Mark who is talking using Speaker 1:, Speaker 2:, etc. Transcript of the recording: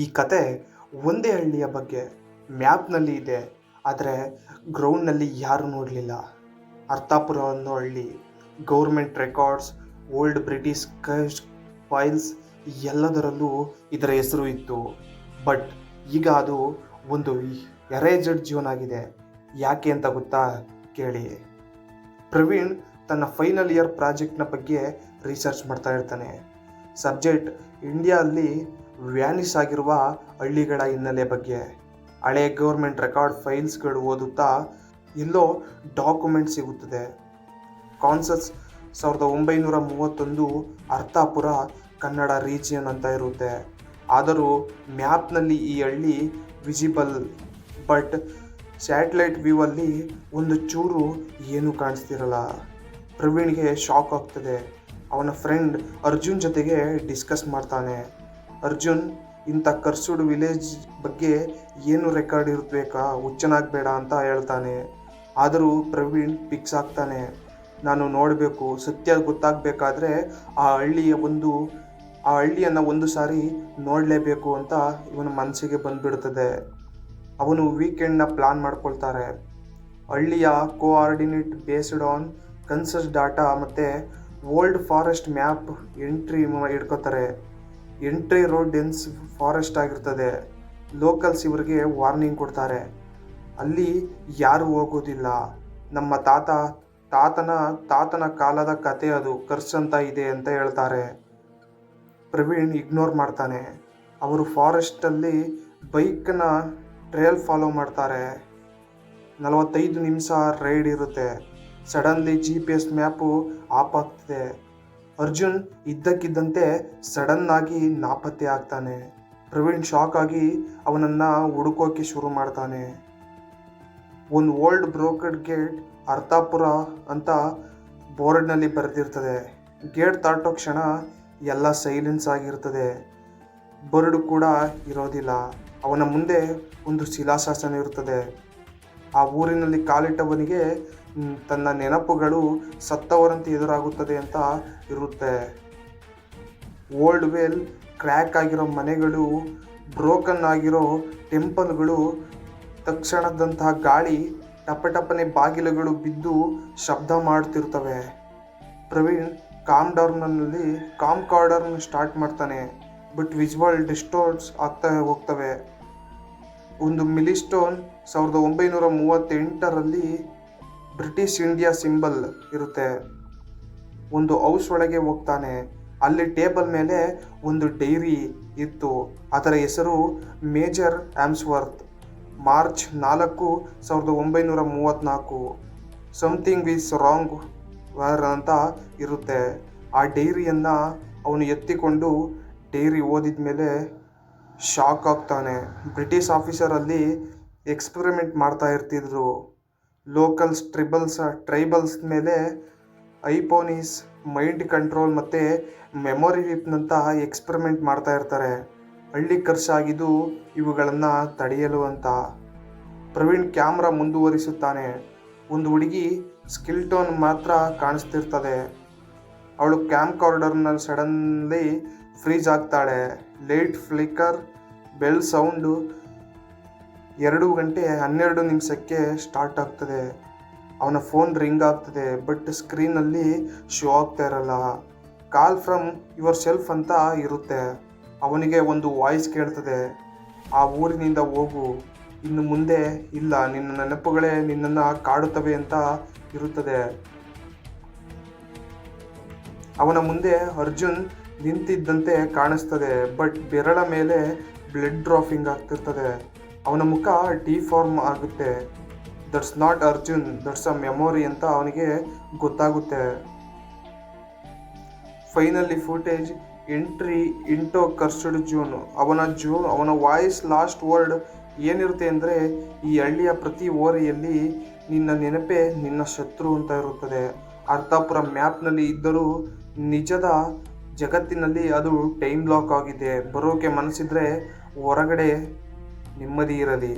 Speaker 1: ಈ ಕತೆ ಒಂದೇ ಹಳ್ಳಿಯ ಬಗ್ಗೆ ಮ್ಯಾಪ್ನಲ್ಲಿ ಇದೆ, ಆದರೆ ಗ್ರೌಂಡ್ನಲ್ಲಿ ಯಾರೂ ನೋಡಲಿಲ್ಲ. ಅರ್ಥಾಪುರ ಅನ್ನೋ ಹಳ್ಳಿ government records old British caste files ಎಲ್ಲದರಲ್ಲೂ ಇದರ ಹೆಸರು ಇತ್ತು. ಬಟ್ ಈಗ ಅದು ಒಂದು ಎರೇಜಡ್ ಜೀವನ ಆಗಿದೆ. ಯಾಕೆ ಅಂತ ಗೊತ್ತಾ ಕೇಳಿ. ಪ್ರವೀಣ್ ತನ್ನ ಫೈನಲ್ ಇಯರ್ ಪ್ರಾಜೆಕ್ಟ್ನ ಬಗ್ಗೆ ರಿಸರ್ಚ್ ಮಾಡ್ತಾ ಇರ್ತಾನೆ. ಸಬ್ಜೆಕ್ಟ್ ಇಂಡಿಯಾದಲ್ಲಿ ವ್ಯಾನಿಸ್ ಆಗಿರುವ ಹಳ್ಳಿಗಳ ಹಿನ್ನೆಲೆ ಬಗ್ಗೆ. ಹಳೆ ಗೌರ್ಮೆಂಟ್ ರೆಕಾರ್ಡ್ ಫೈಲ್ಸ್ಗಳು ಓದುತ್ತಾ ಎಲ್ಲೋ ಡಾಕ್ಯುಮೆಂಟ್ ಸಿಗುತ್ತದೆ. ಕಾನ್ಸಸ್ ಸಾವಿರದ ಒಂಬೈನೂರ ಮೂವತ್ತೊಂದು ಅರ್ಥಾಪುರ ಕನ್ನಡ ರೀಜಿಯನ್ ಅಂತ ಇರುತ್ತೆ. ಆದರೂ ಮ್ಯಾಪ್ನಲ್ಲಿ ಈ ಹಳ್ಳಿ ವಿಜಿಬಲ್, ಬಟ್ ಸ್ಯಾಟಲೈಟ್ ವ್ಯೂವಲ್ಲಿ ಒಂದು ಚೂರು ಏನೂ ಕಾಣಿಸ್ತಿರಲ್ಲ. ಪ್ರವೀಣ್ಗೆ ಶಾಕ್ ಆಗ್ತದೆ. ಅವನ ಫ್ರೆಂಡ್ ಅರ್ಜುನ್ ಜೊತೆಗೆ ಡಿಸ್ಕಸ್ ಮಾಡ್ತಾನೆ. ಅರ್ಜುನ್, ಇಂಥ ಕರ್ಸುಡ್ ವಿಲೇಜ್ ಬಗ್ಗೆ ಏನು ರೆಕಾರ್ಡ್ ಇರಬೇಕಾ ಹುಚ್ಚನಾಗಬೇಡ ಅಂತ ಹೇಳ್ತಾನೆ. ಆದರೂ ಪ್ರವೀಣ್ ಪಿಕ್ಸ್ ಆಗ್ತಾನೆ. ನಾನು ನೋಡಬೇಕು. ಸತ್ಯ ಗೊತ್ತಾಗಬೇಕಾದ್ರೆ ಆ ಹಳ್ಳಿಯ ಒಂದು, ಆ ಹಳ್ಳಿಯನ್ನು ಒಂದು ಸಾರಿ ನೋಡಲೇಬೇಕು ಅಂತ ಇವನ ಮನಸ್ಸಿಗೆ ಬಂದುಬಿಡ್ತದೆ. ಅವನು ವೀಕೆಂಡ್ನ ಪ್ಲಾನ್ ಮಾಡ್ಕೊಳ್ತಾರೆ. ಹಳ್ಳಿಯ coordinate based on census data ಮತ್ತು ಓಲ್ಡ್ ಫಾರೆಸ್ಟ್ ಮ್ಯಾಪ್ ಎಂಟ್ರಿ ಇಡ್ಕೋತಾರೆ ಎಂಟ್ರಿ ರೋಡ್ ಡೆನ್ಸ್ ಫಾರೆಸ್ಟ್ ಆಗಿರ್ತದೆ. ಲೋಕಲ್ಸ್ ಇವರಿಗೆ ವಾರ್ನಿಂಗ್ ಕೊಡ್ತಾರೆ. ಅಲ್ಲಿ ಯಾರು ಹೋಗೋದಿಲ್ಲ. ನಮ್ಮ ತಾತ, ತಾತನ ತಾತನ ಕಾಲದ ಕತೆ ಅದು ಕರ್ಸ್ ಅಂತ ಇದೆ ಅಂತ ಹೇಳ್ತಾರೆ. ಪ್ರವೀಣ್ ಇಗ್ನೋರ್ ಮಾಡ್ತಾನೆ. ಅವರು ಫಾರೆಸ್ಟಲ್ಲಿ ಬೈಕ್ನ ಟ್ರೇಲ್ ಫಾಲೋ ಮಾಡ್ತಾರೆ. ನಲವತ್ತೈದು ನಿಮಿಷ ರೈಡ್ ಇರುತ್ತೆ. Suddenly G P S map off ಆಗ್ತದೆ ಅರ್ಜುನ್ ಇದ್ದಕ್ಕಿದ್ದಂತೆ ಸಡನ್ ಆಗಿ ನಾಪತ್ತೆ ಆಗ್ತಾನೆ. ಪ್ರವೀಣ್ ಶಾಕ್ ಆಗಿ ಅವನನ್ನು ಹುಡುಕೋಕೆ ಶುರು ಮಾಡ್ತಾನೆ. ಒಂದು ಓಲ್ಡ್ ಬ್ರೋಕರ್ಡ್ ಗೇಟ್ ಅರ್ಥಾಪುರ ಅಂತ ಬೋರ್ಡ್ನಲ್ಲಿ ಬರೆದಿರ್ತದೆ. ಗೇಟ್ ತಾಟೋ ಕ್ಷಣ ಎಲ್ಲ ಸೈಲೆನ್ಸ್ ಆಗಿರ್ತದೆ. ಬರ್ಡ್ ಕೂಡ ಇರೋದಿಲ್ಲ. ಅವನ ಮುಂದೆ ಒಂದು ಶಿಲಾಶಾಸನ ಇರುತ್ತದೆ ಆ ಊರಿನಲ್ಲಿ ಕಾಲಿಟ್ಟವನಿಗೆ ತನ್ನ ನೆನಪುಗಳು ಸತ್ತವರಂತೆ ಎದುರಾಗುತ್ತದೆ ಅಂತ ಇರುತ್ತೆ. ಓಲ್ಡ್ ವೇಲ್ ಕ್ರ್ಯಾಕ್ ಆಗಿರೋ ಮನೆಗಳು ಬ್ರೋಕನ್ ಆಗಿರೋ ಟೆಂಪಲ್ಗಳು ತಕ್ಷಣದಂತಹ ಗಾಳಿ, ಟಪ ಟಪನೆ ಬಾಗಿಲುಗಳು ಬಿದ್ದು ಶಬ್ದ ಮಾಡ್ತಿರ್ತವೆ. ಪ್ರವೀಣ್ ಕಾಮ್ ಡೌನ್ನಲ್ಲಿ ಕಾಮ್ ಕಾರ್ಡರ್ನ ಸ್ಟಾರ್ಟ್ ಮಾಡ್ತಾನೆ. ಬಟ್ ವಿಜುವಲ್ ಡಿಸ್ಟೋರ್ಟ್ಸ್ ಆಗ್ತಾ ಹೋಗ್ತವೆ. ಒಂದು ಮಿಲಿಸ್ಟೋನ್ ಸಾವಿರದ ಒಂಬೈನೂರ ಮೂವತ್ತೆಂಟರಲ್ಲಿ ಬ್ರಿಟಿಷ್ ಇಂಡಿಯಾ ಸಿಂಬಲ್ ಇರುತ್ತೆ. ಒಂದು ಹೌಸ್ ಒಳಗೆ ಹೋಗ್ತಾನೆ. ಅಲ್ಲಿ ಟೇಬಲ್ ಮೇಲೆ ಒಂದು ಡೈರಿ ಇತ್ತು. ಅದರ ಹೆಸರು ಮೇಜರ್ ಆಮ್ಸ್ವರ್ತ್. ಮಾರ್ಚ್ ನಾಲ್ಕು ಸಾವಿರದ ಒಂಬೈನೂರ ಮೂವತ್ತ್ನಾಲ್ಕು. ಸಮಥಿಂಗ್ ಈಸ್ ರಾಂಗ್ ವರ್ ಅಂತ ಇರುತ್ತೆ. ಆ ಡೈರಿಯನ್ನು ಅವನು ಎತ್ತಿಕೊಂಡು ಡೈರಿ ಓದಿದ ಮೇಲೆ ಶಾಕ್ ಆಗ್ತಾನೆ. ಬ್ರಿಟಿಷ್ ಆಫೀಸರಲ್ಲಿ ಎಕ್ಸ್ಪರಿಮೆಂಟ್ ಮಾಡ್ತಾ ಇರ್ತಿದ್ರು. ಲೋಕಲ್ಸ್ ಟ್ರಿಬಲ್ಸ್ ಟ್ರೈಬಲ್ಸ್ ಮೇಲೆ ಐಪೋನೀಸ್, ಮೈಂಡ್ ಕಂಟ್ರೋಲ್ ಮತ್ತು ಮೆಮೊರಿ ವಿಪ್ನಂತಹ ಎಕ್ಸ್ಪೆರಿಮೆಂಟ್ ಮಾಡ್ತಾ ಇರ್ತಾರೆ. ಹಳ್ಳಿ ಖರ್ಚಾಗಿದ್ದು ಇವುಗಳನ್ನು ತಡೆಯಲು ಅಂತ. ಪ್ರವೀಣ್ ಕ್ಯಾಮ್ರಾ ಮುಂದುವರಿಸುತ್ತಾನೆ. ಒಂದು ಹುಡುಗಿ ಸ್ಕಿಲ್ಟೋನ್ ಮಾತ್ರ ಕಾಣಿಸ್ತಿರ್ತದೆ. ಅವಳು ಕ್ಯಾಮ್ ಕಾರ್ಡರ್ನಲ್ಲಿ ಸಡನ್ಲಿ ಫ್ರೀಜ್ ಆಗ್ತಾಳೆ. ಲೈಟ್ ಫ್ಲಿಕರ್, ಬೆಲ್ ಸೌಂಡು ಎರಡು ಗಂಟೆ ಹನ್ನೆರಡು ನಿಮಿಷಕ್ಕೆ ಸ್ಟಾರ್ಟ್ ಆಗ್ತದೆ. ಅವನ ಫೋನ್ ರಿಂಗ್ ಆಗ್ತದೆ ಬಟ್ ಸ್ಕ್ರೀನಲ್ಲಿ ಶೋ ಆಗ್ತಾ ಇರಲ್ಲ. ಕಾಲ್ ಫ್ರಮ್ ಯುವರ್ ಸೆಲ್ಫ್ ಅಂತ ಇರುತ್ತೆ. ಅವನಿಗೆ ಒಂದು ವಾಯ್ಸ್ ಕೇಳ್ತದೆ. ಆ ಊರಿನಿಂದ ಹೋಗು. ಇನ್ನು ಮುಂದೆ ಇಲ್ಲ, ನಿನ್ನ ನೆನಪುಗಳೇ ನಿನ್ನನ್ನು ಕಾಡುತ್ತವೆ ಅಂತ ಇರುತ್ತದೆ. ಅವನ ಮುಂದೆ ಅರ್ಜುನ್ ನಿಂತಿದ್ದಂತೆ ಕಾಣಿಸ್ತದೆ ಬಟ್ ಬೆರಳ ಮೇಲೆ ಬ್ಲಡ್ ಡ್ರಾಫಿಂಗ್ ಆಗ್ತಿರ್ತದೆ. ಅವನ ಮುಖ ಡಿಫಾರ್ಮ್ ಆಗುತ್ತೆ. That's not Arjun that's a memory ಅಂತ ಅವನಿಗೆ ಗೊತ್ತಾಗುತ್ತೆ. Finally footage entry into cursed zone ಅವನ ಜೂನ್ ಅವನ ವಾಯ್ಸ್ ಲಾಸ್ಟ್ ವರ್ಡ್ ಏನಿರುತ್ತೆ ಅಂದರೆ, ಈ ಹಳ್ಳಿಯ ಪ್ರತಿ ಓರೆಯಲ್ಲಿ ನಿನ್ನ ನೆನಪೇ ನಿನ್ನ ಶತ್ರು ಅಂತ ಇರುತ್ತದೆ. ಅರ್ಥಾಪುರ ಮ್ಯಾಪ್ನಲ್ಲಿ ಇದ್ದರೂ ನಿಜದ ಜಗತ್ತಿನಲ್ಲಿ ಅದು ಟೈಮ್ ಲಾಕ್ ಆಗಿದೆ. ಬರೋಕೆ ಮನಸ್ಸಿದ್ರೆ ಹೊರಗಡೆ ನೆಮ್ಮದಿ ಇರಲಿ.